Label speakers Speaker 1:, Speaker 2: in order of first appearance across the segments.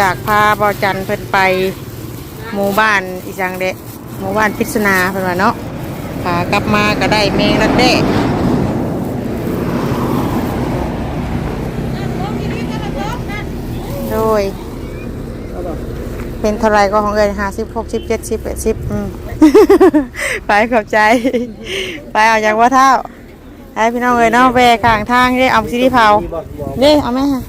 Speaker 1: จากพาบอจันเพิ่นไปหมู่บ้านอีสังเดะหมู่บ้านพิษณาเพิ่นว่าเนาะขากลับมาก็ได้เมงรักเด้โดย เป็นเท่าไรก็ของเอิญห้าสิบหกสิบเจ็ดสิบแปดสิบไปขอบใจ ไปเอาอย่างว่าเท่าให้พี่น้องเอ้ยเนาะแวกลางทางนี่เอาซีรีเผานี่เอาไหมฮะ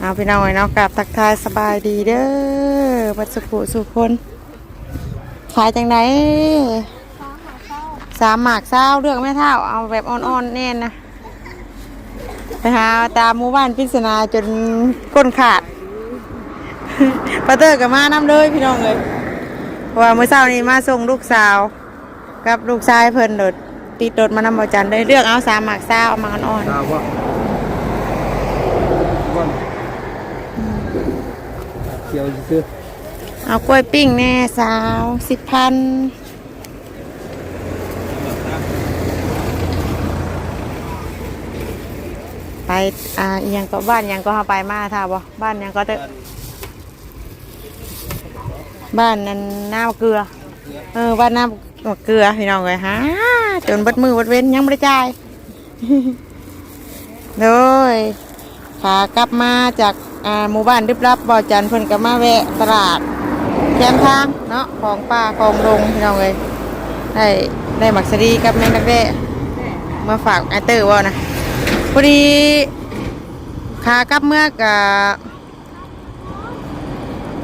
Speaker 1: เอาพี่น้องเอ้ยเนาะกลับทักทายสบายดีเด้อบัดสุขุสุคนขายจังไหนสามหมากเศร้าเลือกไม่เท่า เอาแบบอ่อนๆแน่นนะไปหาตามหมู่บ้านพิศนาจนก้นขาดปาเตอร์กับมาน้ำเลยพี่น้องเลยเพราะว่าเมื่อเช้านี้มาส่งลูกสาว กับลูกชายเพิ่นโดดตีโดดมานำบอจันได้เลือกเอาสามหมากเศร้าเอามาอ่อน
Speaker 2: ดาวว่าว่า เขียวซื้อ
Speaker 1: เอากล้วยปิ้งแน่สาวสิบพันไปอ่าอยังก็บ้านยังก็เอาไปมาท่าบ่บ้านยังก็เตะบ้านนั้นน้ำเกลือ เออบ้านน้ำเกลือพี่น้องเลยฮะจนบัดมือบัดเว้นยังไม่ได้จ่ายโดยขากลับมาจาก อ่าหมู่บ้านริบรับบ่อจันทร์เพิ่นก็มาแวะตลาดแคมทางเนาะของป่าของดงพี่น้องเลยได้ได้หมักสดีกับแมงดักแด้มาฝากไอเตอร์ว่านะพอดีขากลับเมื่อก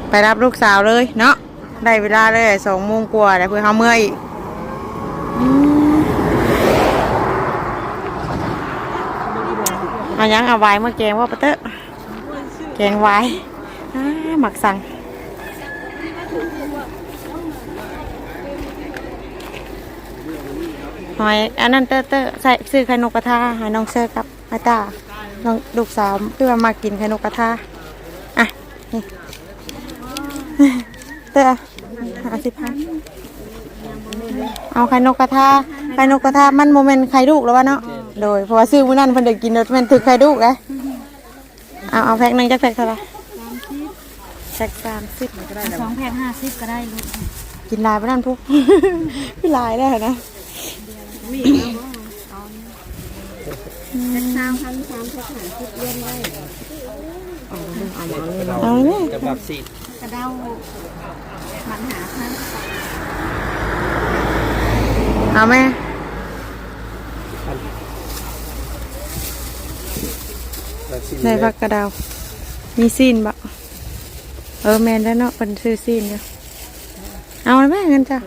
Speaker 1: ไปรับลูกสาวเลยเนาะได้เวลาเลยสองโมงกว่าแล้วเพื่อเขาเมื่ออีกอืมเอายังเอาไว้เมื่อแกงว่าปะเตอะ แกงไว้อ่าหมักสั่งหอยอันนั้นเตอเตอใส่ซื้อไข่นกกระทาให้น้องเซอร์กับไอตาน้องลูกสาวเพื่อมากินไข่นกกระทาอะนี่เตอะหาสิบพันเอาไข่นกกระทาไข่นกกระทามันโมเมนต์ไข่ลูกแล้ววะเนาะโดยเพราะว่าซื้อมื้อนั้นเพิ่นได้กินเนอะมันถึกไข่ดุกเลย เอาเอาแพ็คหนึงจักแพ็คเท่าไหร่แพ็คสามสิบก็ได้
Speaker 3: สองแผ่นห้าสิบก็ได้ลูก
Speaker 1: กินลายไปนั่นพุกพี่ลายได้เหรอนะ
Speaker 3: เช้าพันสามพันห้าสิบเย็นได้
Speaker 1: เอาเลย
Speaker 2: จะแบบสี
Speaker 3: กระเด้ามันหาพัน
Speaker 1: เอาไหม
Speaker 2: แบบสี
Speaker 1: ในผักกระดาว มีซีนบะเออแมนแล้วเนาะเป็นซื้อซีนเดียวเอาเลยแม่เงินจ้ะ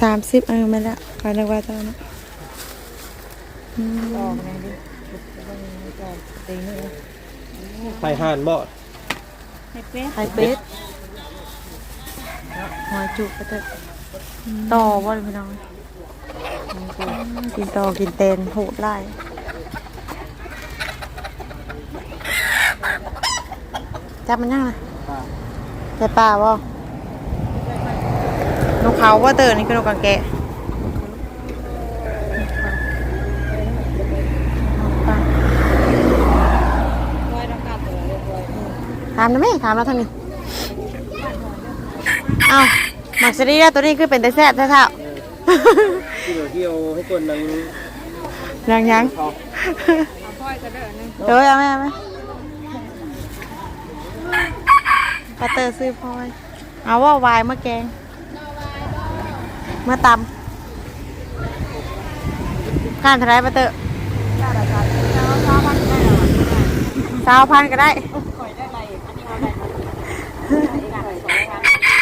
Speaker 1: สามสิบเออไม่ละไปนึกว่าจะเอาเนาะอืม
Speaker 2: ไฟห่านบ่
Speaker 3: ไข่เป็ด
Speaker 1: ไข่เป็ดหอยจุกก็เถอะต่อว่าเลยพี่น้องกินต่อกินเตนโหดไล่ จับมันยังไงใส่ป่าบ่นกเขาว่าเตอร์นี่คือนกกังแกะถามนะแม่ถามเราทางนี้เอาหมักสลีแล้วตัวนี้คือเป็นแต่แซ่บแท้ๆ
Speaker 2: ที่เราเที่ยวให้คนนัง
Speaker 1: ยังยัง
Speaker 2: เขา
Speaker 1: เดี๋ยวเอาไหมเอาไหม ปลาเตอร์ซื้อพลอย เอาว่าวายเมื่อแกงเมื่อตำข้านทลายปลาเตอร์สาวพันก็ได้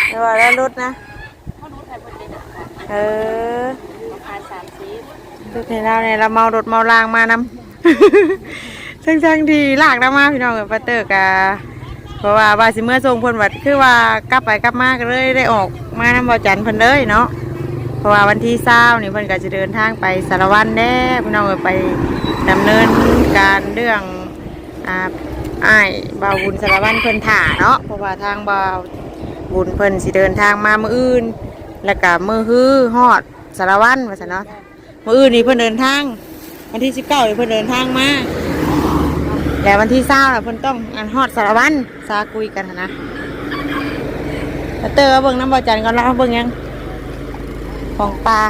Speaker 1: เดี๋ยวแล้วรุดนะเออ
Speaker 3: ราคาสามสิบ
Speaker 1: ทุกทีเราเนี่ยเราเมารถเมาลางมานำทั้งทั้งๆที่ลากเรามาพี่น้องเอ้ยปาเตอร์กะ เพราะว่าบาสิเมื่อทรงพิ่นวัดคือว่ากลับไปกลับมาก็เลยได้ออกมานำบ่จันเพิ่นเลยเนาะเพราะว่าวันที่เศร้านี่เพิ่นก็จะเดินทางไปสารวันแน่พี่น้องไปดำเนินการเรื่องอ่าไอ้บ่าวบุญสารวันเพิ่นถ่าเนาะเพราะว่าทางบ่าวบุญเพิ่นสิเดินทางมามืออื่น แล้วก็มือฮือฮอดสารวันว่าซั่นเนาะมื่ออื่นนี่เพิ่นเดินทางวันที่สิบเก้าเพิ่นเดินทางมา แล้ววันที่เศร้าน่ะเพิ่นต้องอันฮอดสารวันซาคุยกันหั้นนะแล้วเตอร์เอาเบิ่งน้ำบอจันก่อนแล้วเอาเบิ่งยังของปลา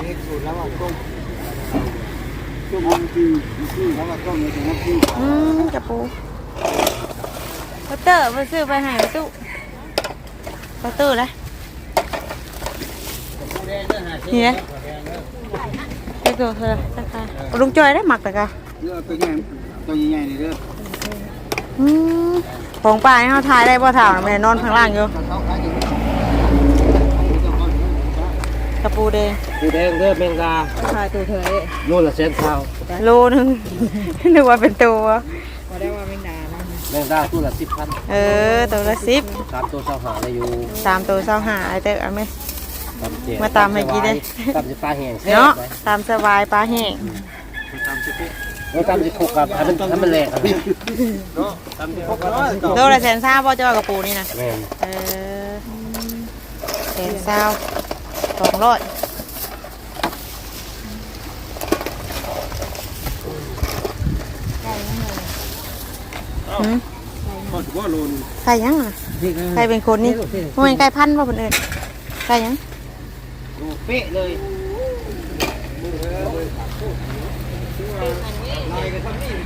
Speaker 2: นี่สูตรแล้วว่าต้มต้มที่ที่แล้วว่าต้มในถุงที่
Speaker 1: อืมกระปูแล้วเตอร์เพิ่นซื้อไปให้ประตูประตูเลยนี่นะไอ้ ตัวคือสักการลุงจอยได้หมักแต่กะ
Speaker 2: เลือกตัวใหญ่ตัวใหญ่ๆนี่เด้อ
Speaker 1: อืมของปลาให้เขาทายได้บ่ถามแม่นอนข้างล่างอยู่
Speaker 2: เขาขายอยู่
Speaker 1: กระปูแดง
Speaker 2: ปูแดงเด้อแมงดา
Speaker 1: ขายตัวเธอ
Speaker 2: โลละแสนเท่า
Speaker 1: โลนึงนึกว่าเป็นตัว
Speaker 2: แมงดาตัวละสิบพัน
Speaker 1: เออตัวละสิบ
Speaker 2: สามตัวเท่าหาได้อยู่
Speaker 1: สามตัวเศร้าหาไอ้เต้เอาไหม
Speaker 2: ตา มเจ็ด
Speaker 1: มาตามให้กินเด้
Speaker 2: ตามสิปลาแห้งแซ่บ
Speaker 1: เนาะ
Speaker 2: ไป
Speaker 1: ตามสบายปลาแห้ง
Speaker 2: แล้วตามสิคุกกับให้มันให้มันแหลกอะเนาะตามสิคุกกับ
Speaker 1: โลละแสนเศร้าบ่จะเอากระปูนี่นะ
Speaker 2: แม่น
Speaker 1: เออแสนเศร้าสองร้อยหืม
Speaker 2: พอถือว่าโลนึง
Speaker 1: ใครยังอะใครเป็นคนนี่โมเป็นไก่พันธุ์ว่าคนอื่นใครยัง
Speaker 2: ดูเป๊ะเลย
Speaker 1: ใครยังคนอื่น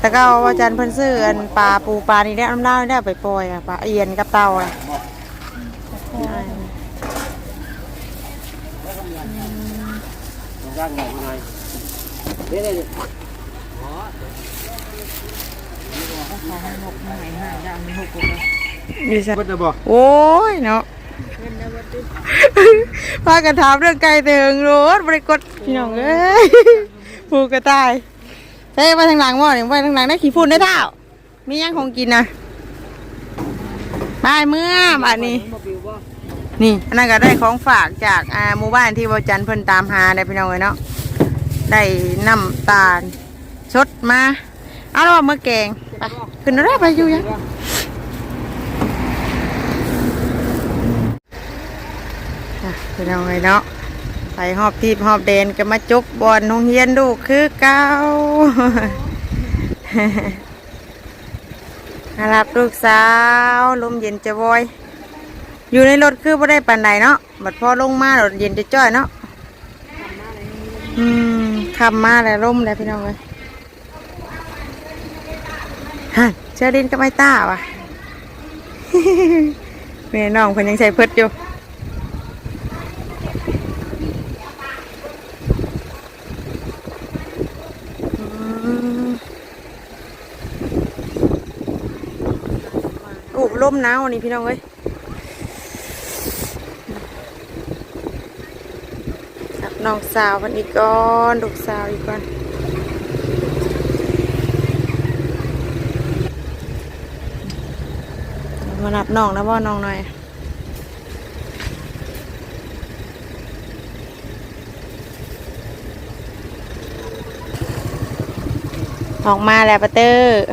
Speaker 1: แต่ก็ว่าจันเพิ่นซื้ออันปลาปูปลานี่ได้น้ำเล่าได้เอาไปปล่อยอะปลาเอียนกับเต่าอะ
Speaker 2: ย่างใหญ่หน่อยนี่นี่
Speaker 1: มีสั
Speaker 2: เพิ่นจะบอก
Speaker 1: โอ้ยเนาะพากันถามเรื่องไก่เตืองรถบริกดพี่น้องเอ้ยผูกกระต่ายใช่ไปทางหลังบ่เนี่ยไปทางหลังได้ขี่ฝุ่นได้เท่ามียังของกินนะบายเมื่อบาดนี้ นี่อันนั้นก็ได้ของฝากจากอ่าหมู่บ้านที่บจันเพิ่นตามหาได้พี่น้องเอ้ยเนาะได้น้ำตาลชดมาเอาแล้วว่ามื่อแกง ไปขึ้นแล้วไปอยู่ยังอะพี่น้องเอ้ยเนาะไปหอบทีบหอบเดนก็มาจบบอลโรงเรียนดูคือเก่ามารับลูกสาวลมเย็นจะวอย อยู่ในรถคือไ่ได้ปันใดเนาะบัดพอลงมารถเย็นจะจ้อยเนาะอืมขับมาแล้วลมแล้วพี่น้องเลย ฮะเชื่อดินก็ไม่ต้าว่ะแม่น้องเพิ่นยังใส่เพิดอยู่อืมโอ้ลมหนาวันนี้พี่น้องเอ้ยน้องสาวมันอีกก่อนลูกสาวอีกก่อน มารับน้องนะบ่น้องหน่อยออกมาแล้วปะเตอร์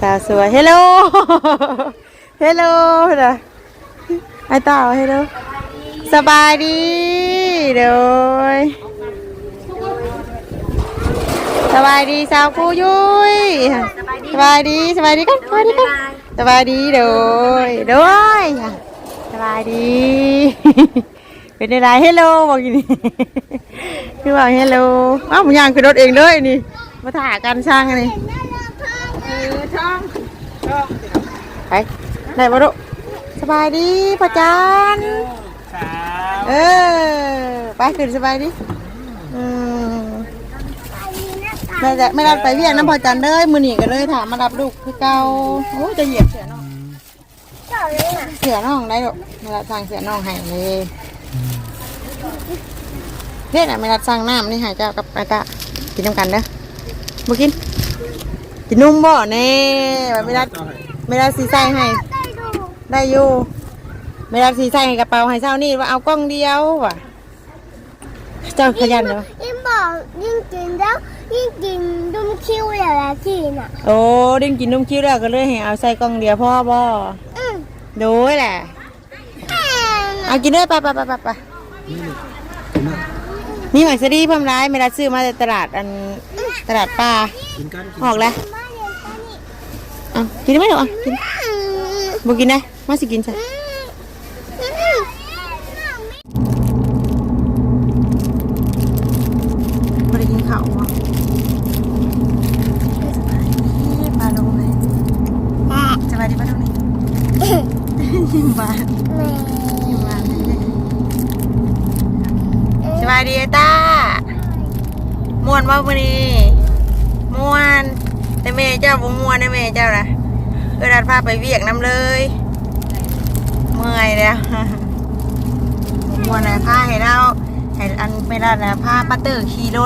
Speaker 1: สาวสวยเฮลโลเฮลโลนะไอต่อเฮลโลสบายดีเด้อยสบายดีสาวกูยุ้ยสบายดีสบายดีกันสบายดีกัน สบายดีเด้อยเด้อยสบายดี เป็นอะไรเฮลโลบอกอย่างนี้คือว่าเฮลโลอ้าวมันย่างขึ้นรถเองเลยนี่ มาถ่ายกันช่างอันนี้เออช่องช่องไปไหนมาดูสบายดีพ่อจันเออ ไปขึ้นสบายดีอืม ไม่ได้ไม่รับไปเวียงน้ำพอจันเลยมือหนีกันเลยถามมารับลูกคือเก่าโอ้จะเหยียบเสือน้องเสือน้องได้หรอกมารับทางเสือน้องให้เลยเนี่ยนะไม่รับสั่งน้ำนี่ใหายเจ้ากับไอ้ตากินน้ำกันเด้อมากินกินนุ่มบ่เน่ไม่ได้ไม่ได้สีใส่ให้ ได้อยู่ไม่ได้สีใส่ให้กระเป๋าให้เช้านี่ว่าเอากล้องเดียวว่ะ เจ้าขยันเนาะ
Speaker 4: ยิ่งบอกยิ่งกินแล้วยิ่งกินดุมคิ้วอย่างละทีน่ะ
Speaker 1: โอ้ดิ้งกินนุ่มคิ้วแล้วก็เลยให้เอาใส่กล้องเดียวพ่อบ่
Speaker 4: อืม
Speaker 1: โดยแหละเอากินเลยไปไปไปไปไปนี่หมักสดีเพิ่มร้ายไม่ได้ซื้อมาจากตลาดอันตลาดปลา
Speaker 2: กินกัน
Speaker 1: ออกแล้วอะกินได้ไหมหนูอะกินบ่กินได้มาสิกินซะบ่ได้กินข้าวบ่ปลาลงเลยสบายดีปลาลงเลยยิ้มหวานยิ้มหวานเลยสบายดีไอ้ต้าม่วนบ่มื้อนี้ม่วนแต่แม่เจ้าบ่ม่วนนะแม่เจ้านะเออดัดพาไปเวียกน้ำเลยเมื่อยแล้วม่วนนะพาให้เราให้อันไม่ได้นะพาป้าเตอร์ขี่รถ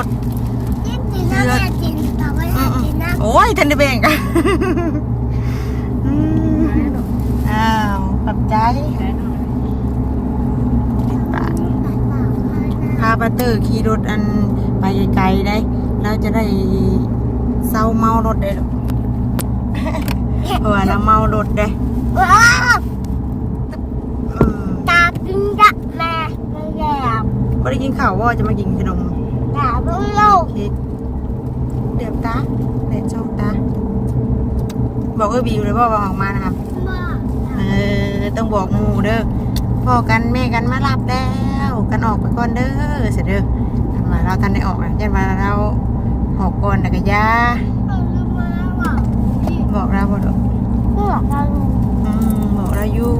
Speaker 4: กินกินน้ำกินต่อน
Speaker 1: โอ้ยทันได้แบ่งกันอ้าวขอบใจพาป้าเตอร์ขี่รถอันไปไกลๆได้แล้วจะได้เศร้าเมารถได้หรอเพราะว่าเราเมารถได้
Speaker 4: ตากินดักแม่ไม่แล้ว
Speaker 1: บ่ได้กินข้าวว่าจะมากินขนม
Speaker 4: ตาบุ้งโลก
Speaker 1: เค้กเดือบตาเดือบช่องตา บอกเออบิวเลยว่าว่าออกมานะครับ
Speaker 4: บ้า
Speaker 1: เออ ต้องบอกหมูเด้อพ่อกันแม่กันมารับแล้วกันออกไปก่อนเด้อเสร็จเด้อทำไมเราทันได้ออกนะยันมาเราออกก่อนแต่ก็ยา
Speaker 4: เอาลูกมาว่า
Speaker 1: บอกเราบอก
Speaker 4: พวกเรา
Speaker 1: อืมบอกเราอยู่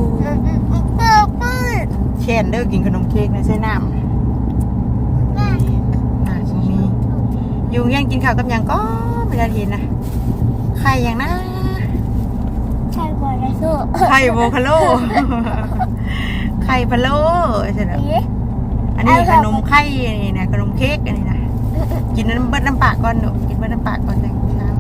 Speaker 4: เปิดเปิด
Speaker 1: แช่นเด้อกินขนมเค้กนะใส่น้ำ
Speaker 4: แม่
Speaker 1: อ่าตรงนี้ ยุงยังกินข้าวกับหยังก็ไม่ได้ทีนะไข่อย่างนะ
Speaker 4: ใช่บอลเลยสู้
Speaker 1: ไข่โวคาโลไข่พะโล้ใช่ไหม
Speaker 4: เอ๊ะ
Speaker 1: อันนี้ขนมไข่อันนี้นะขนมเค้กอันนี้นะกินน้ำเบิดน้ำปากก่อนหนูกินเบิดน้ำปากก่อนเลยครับ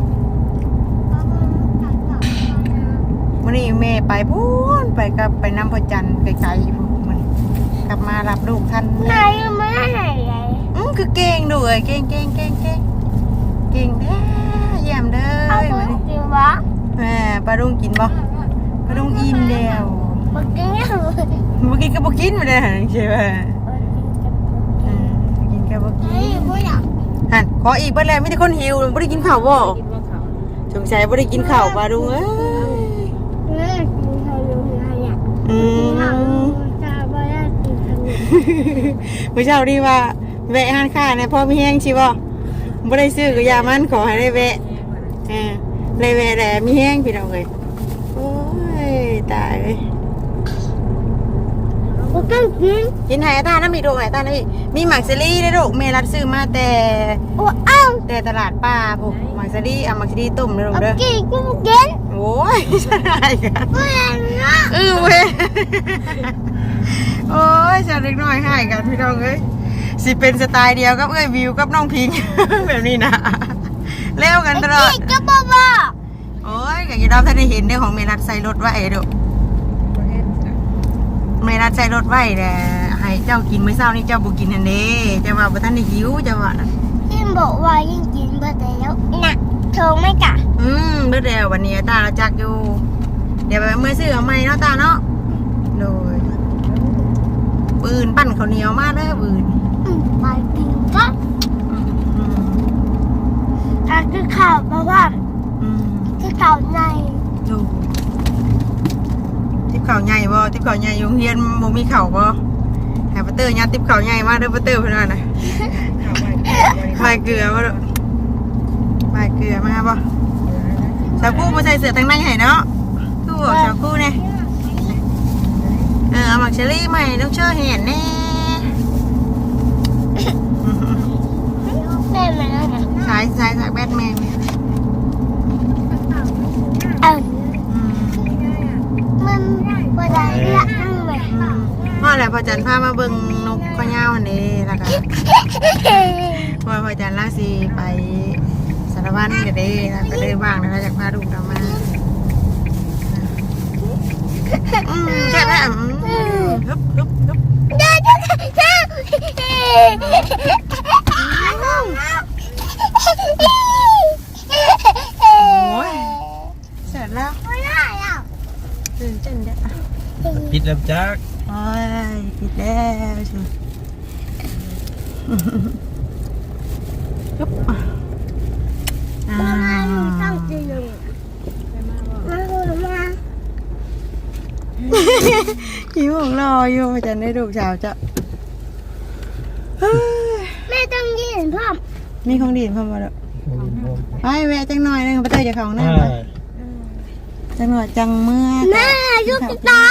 Speaker 1: วันนี้แม่ไปพูนไปกับไปน้ำพระจันทร์ไกลๆพูนมันกลับมารับลูกท่าน
Speaker 4: ไหนมาไหนเลย
Speaker 1: อื มคือเก่งด้วยเก่งเก่งเก่งเก่งเก่งเด้อเยี่ยมเด้อ
Speaker 4: เอาไป
Speaker 1: วันนี้
Speaker 4: กินวะ
Speaker 1: แม่ปลาดุงกินบ่ปลาดุงอิ่มแล้ว
Speaker 4: มากินยัง
Speaker 1: บ่กินก็บ่กินมาเลยหันใช่ป่ะอืมกินก็บ่กิ
Speaker 4: เฮ้ย
Speaker 1: น
Speaker 4: ไม่อยาก
Speaker 1: หันขออีกเบิดแล้วมีแต่คนหิวบ่ได้กินข้าวบ่สงสัยบ่ได้กินข้าวปลาดุงเอ้ย
Speaker 4: เฮ้ยกินขนมอะไรอะ
Speaker 1: อื
Speaker 4: กินขน
Speaker 1: ม
Speaker 4: มจะไม่ได้กินขนม
Speaker 1: มื้อเช้านี้ว่า แวะห้านค้าเนี่ยพอมีแฮงสิบ่บ่ได้ซื้อก็อย่ามันขอให้ได้แวะเออได้แวะแหละมีแฮงพี่น้องเอ้ยโอ้ยตายเลย
Speaker 4: กูต้องกิน
Speaker 1: กินไหตาน้ำมีดูไหตาน้ำมีมีหมักซรี่ได้ลูกเมรัดซื้อมาแต่
Speaker 4: โอ้เอ้า
Speaker 1: แต่ตลาดป้าผมหมักซรี่เอาหมักซรี่ต้มเลยลูก
Speaker 4: เอา
Speaker 1: เด้อ
Speaker 4: กินกูกิน
Speaker 1: โอ้ยใช่กัน
Speaker 4: ไม่นะ
Speaker 1: เออเว้ยโอ้ยฉันเล็กน้อยให้กันพี่น้องเอ้ย สิเป็นสไตล์เดียวกับเอ้ยวิวกับน้องพิง แบบนี้นะเล้วกันตลอด
Speaker 4: กินจะบ้าบ้า
Speaker 1: โอ้ยอย่างนี้เราท่านได้เห็นเรื่องของเมรัดใส่รถไว้เด้อเมรัดใส่รถไว้แหละให้เจ้ากินมื้อเช้านี่เจ้าบ่กินอันเด้เจ้าว่าบ่ทันได้หิวเจ้าว่าน่ะ
Speaker 4: ยิ่งบอกว่ายิ่งกินเบอร์แล้วน่ะโชว์ไม่กะ
Speaker 1: อืมเบิดแล้ววันนี้ตาเราจักอยู่ เดี๋ยวไปเมื่อซื้อเอาใหม่เนาะตาเนาะโดยปืนปั่นข้าวเหนียวมาเด้อปืน
Speaker 4: อืม ไปกินก็
Speaker 1: อืมอืม
Speaker 4: ถ้าคือข่าวมาว่า
Speaker 1: อืม
Speaker 4: คือข่าวใน
Speaker 1: ดูทิปข่าวใหญ่บ่ทิปข่าวใหญ่ยุงเฮียนบ่มีเข่าวบ่ให้ปาเตอร์ยัดทิปข่าวใหญ่มาเด้อปาเตอร์เพิ่นว่าน่ะใบเกลือมาเด้อใบเกลือมาบ่สาวกู้มาใส่เสื้อตั้งในให้เนาะตู้สาวกู้เนี่ยเออหมักเชอรี่ใหม่ต้องเชื่อเห็นแน่
Speaker 4: แม่มาแล้วนะ
Speaker 1: สายสายสายแบทแมน
Speaker 4: เออ
Speaker 1: อืม
Speaker 4: มันบ่ได้ละทั้งแม่
Speaker 1: อืมพ่อแหละพอจันพามาเบิ่งนกข้าวยาวอันนี้แล้วก็พ่อพอจันล่าสีไปสารวัตรกันเด้แล้วก็เลยว่างแล้วอยากพาลูกเรามาอืมใช่ไหมอืมฮึบฮึบฮึบ
Speaker 4: เดี๋ยวจะจะ
Speaker 1: โอ้ยเสร็จแล้ว
Speaker 4: ไม่ได้อะ
Speaker 1: ตื่นเต้นเด้อ
Speaker 2: ปิดแล้วจัก
Speaker 1: โอ้ยผิดแล้วชิจุ๊บอ่า
Speaker 4: ต้องจีนมาดูมา
Speaker 1: หิวของรออยู่จะได้ดูเช้าจะเฮ้ย
Speaker 4: แม่ต้องยืนพ่อ ม
Speaker 1: มีของดีเข้ามาแล้วไปแวะจังหน่อยนึงไปเตยจะเข้าห้อง
Speaker 2: อ่า
Speaker 1: น้ำไปจังหน่อยจังเมื่อ
Speaker 4: แม่ยุติตา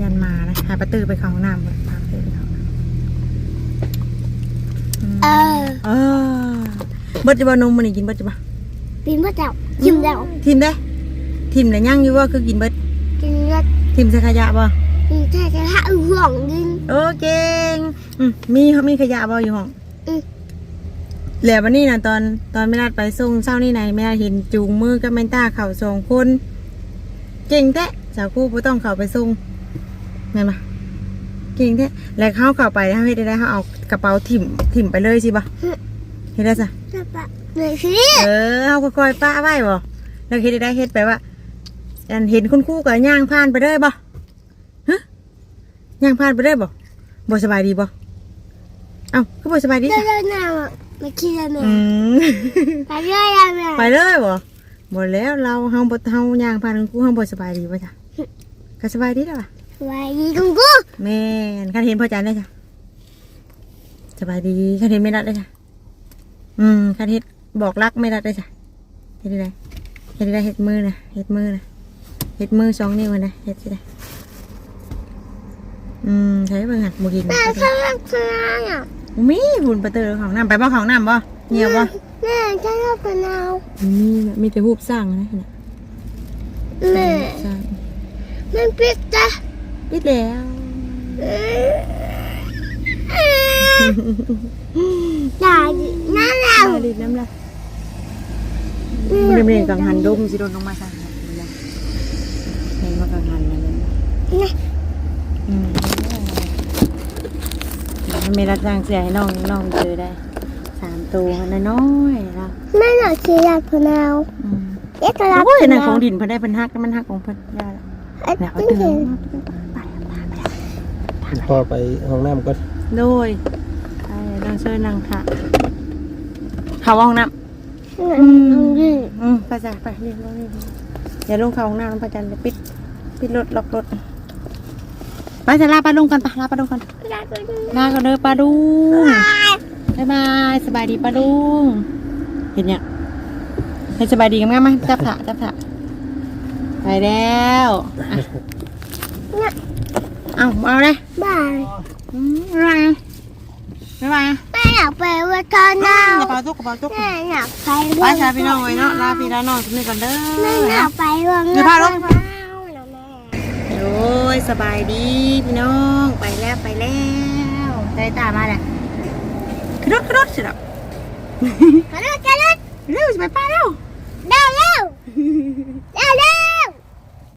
Speaker 1: ยันมานะหาประตูไปเข้าห้องน้ำก่อนพาประตูไปเข้าห้องน้ำอืม
Speaker 4: เออ
Speaker 1: เออเบิดจะบ่นมมันนี่กินเบิดจะบ่
Speaker 4: ปีนพ่อเจ้ายิ้มแล้ว
Speaker 1: ทิมได้ทิมแต่ย่างอยู่ว่าคือกินเบิด
Speaker 4: กินแล้ว
Speaker 1: ทิมใส่ขยะบ่
Speaker 4: กินแค่แค่ห้าห่วงดิน
Speaker 1: โอเก่งอืมมีเขามีขยะบ่อยู่ห้อง
Speaker 4: อืม
Speaker 1: แล้ววันนี้นะตอนตอนไม่นัดไปส่งเช้านี่ไหนไม่นัดเห็นจูงมือกับแมนต้าเข่าสองคนเก่งแท้สาวคู่บ่ต้องเข้าไปส่งแม่นบ่เก่งแท้แล้วเข้าเข้าไปเขาเฮ็ดได้เขาเอากระเป๋าถิ่มถิ่มไปเลยสิบ่เฮ็ดได้ซะ
Speaker 4: จะปะเลยสิ
Speaker 1: เออเอาค่อยๆป้าไว้บ่แล้วเฮ็ดได้เฮ็ดไปว่าอันเห็นคุณครูก็ย่างผ่านไปเลยบ่ฮะ ย่างผ่านไปเลยบ่บ่สบายดีบ่เอ้าคือบ่สบายดี
Speaker 4: เดิ
Speaker 1: จ้ะ
Speaker 4: นหน้ามาคิดอะไร
Speaker 1: อืม
Speaker 4: ไปเรื่อยๆแม่
Speaker 1: ไปเลยบ่บ่แล้วเราเฮาบ่เฮาย่างผ่านคุณครูเฮาบ่สบายดีบ่จ้ะก็สบายดีแล้วว่ะ
Speaker 4: ไว้ดีตรงกู
Speaker 1: แม่นคันเห็นพ่อจันได้จ้ะสบายดีคันเห็นไม่รัดได้จ้ะอืมคันเฮ็ดบอกรักไม่รัดได้จ้ะเฮ็ดได้เฮ็ดได้เฮ็ดมือนะเฮ็ดมือนะเฮ็ดมือสองนิ้วนะเฮ็ดสิได้ อืมใช้เบิ่งหัดบ่กิน
Speaker 4: แม่ชอบเล่นกีฬาอะ
Speaker 1: มีบุญประเตอของน้ำไปบ่ของน้ำบ่เหี่ยวบ่
Speaker 4: แม่ชอบเล่นกีฬา
Speaker 1: มีน่ะมีแต่รูปสร้างนะเนี่ย
Speaker 4: แม่
Speaker 1: สร้าง
Speaker 4: มันปิดจ้ะ
Speaker 1: ปิดแล้ว
Speaker 4: ด่าดินั่นแหละ
Speaker 1: มาดิน้ำละมันเรียนกังหันดมสิโดนลงมาใส่เห็นว่ากังหันนั่นเลย
Speaker 4: นี่
Speaker 1: อื มมันมีรักสร้างเสียให้น้องน้องเจอได้สามตัวน้อยๆแล้ว
Speaker 4: แม่หน่อยคืออยากพนาว
Speaker 1: อืม
Speaker 4: เอ๊ะกระลับ
Speaker 1: โอ้ย
Speaker 4: พ
Speaker 1: นั่น
Speaker 4: นา
Speaker 1: ข
Speaker 4: ว
Speaker 1: องดินเพิ่นได้เพิ่นฮักมันฮักของเพิ่นยาละ
Speaker 4: เอ๊ะ
Speaker 1: แล้วเอา
Speaker 4: ไม่
Speaker 1: ตื่น
Speaker 4: เห็น
Speaker 1: ไปไป
Speaker 2: พอไปห้องน้ำก็
Speaker 1: โดยไปนางเชิญนางค่ะเขาห้องน้ำ
Speaker 4: อืมอืม
Speaker 1: อืมไปจ้ะไปเรียนลงเรียนลงอย่าลงเขาห้องน้ำน้องประจันเดี๋ยวปิด ปิดรถล็อกรถ ไปจะลาปลาดุงกันปะลาปลาดุงกันลากันเด้อปลาดุงบ๊ายบายสบายดีปลาดุงเห็นยังให้สบายดีกันไหมจับถะจับถะไปแล้วอะเอาเอาเลย
Speaker 4: บาย
Speaker 1: อืมอะไรบ๊ายบาย
Speaker 4: แม่อยากไปวัดทอน
Speaker 1: กา
Speaker 4: ว
Speaker 1: ระเป๋าตุกกระเป๋าตุก
Speaker 4: แม่อยากไป
Speaker 1: ไปชาพี่น้องไว้เนาะลาพี่ลาน้องทุกนี่ก่อนเด้
Speaker 4: แม่อยา
Speaker 1: อ
Speaker 4: กไปวัง
Speaker 1: มีผ้าลง
Speaker 4: นะแม่
Speaker 1: โอ้ ยสบายดีพี่น้องไปแล้วไปแล้วได้ตามาแล้วขึ้นรถขึ้นรถสิล่ะ
Speaker 4: กระโดดกระโดด
Speaker 1: เร็วจะไปป้าเร็ว
Speaker 4: เร็วเร็วเร็วเร็ว